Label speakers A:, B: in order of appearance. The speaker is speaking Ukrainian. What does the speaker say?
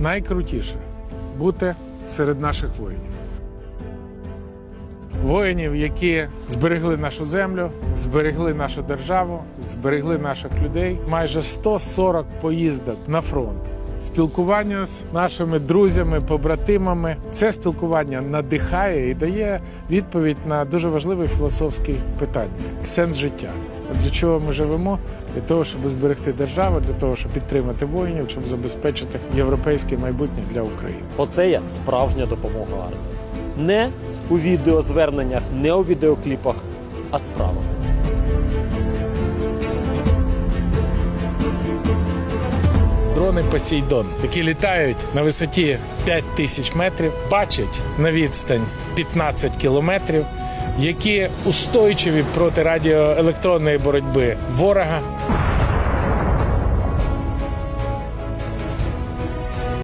A: найкрутіше бути серед наших воїнів. Воїнів, які зберегли нашу землю, зберегли нашу державу, зберегли наших людей. Майже 140 поїздок на фронт. Спілкування з нашими друзями, побратимами. Це спілкування надихає і дає відповідь на дуже важливе філософське питання сенс життя. Для чого ми живемо? Для того, щоб зберегти державу, для того, щоб підтримати воїнів, щоб забезпечити європейське майбутнє для України.
B: Оце є справжня допомога армії. Не у відеозверненнях, не у відеокліпах, а справами.
A: Дрони Посейдон, які літають на висоті 5 тисяч метрів, бачать на відстань 15 кілометрів, які устойчиві проти радіоелектронної боротьби ворога.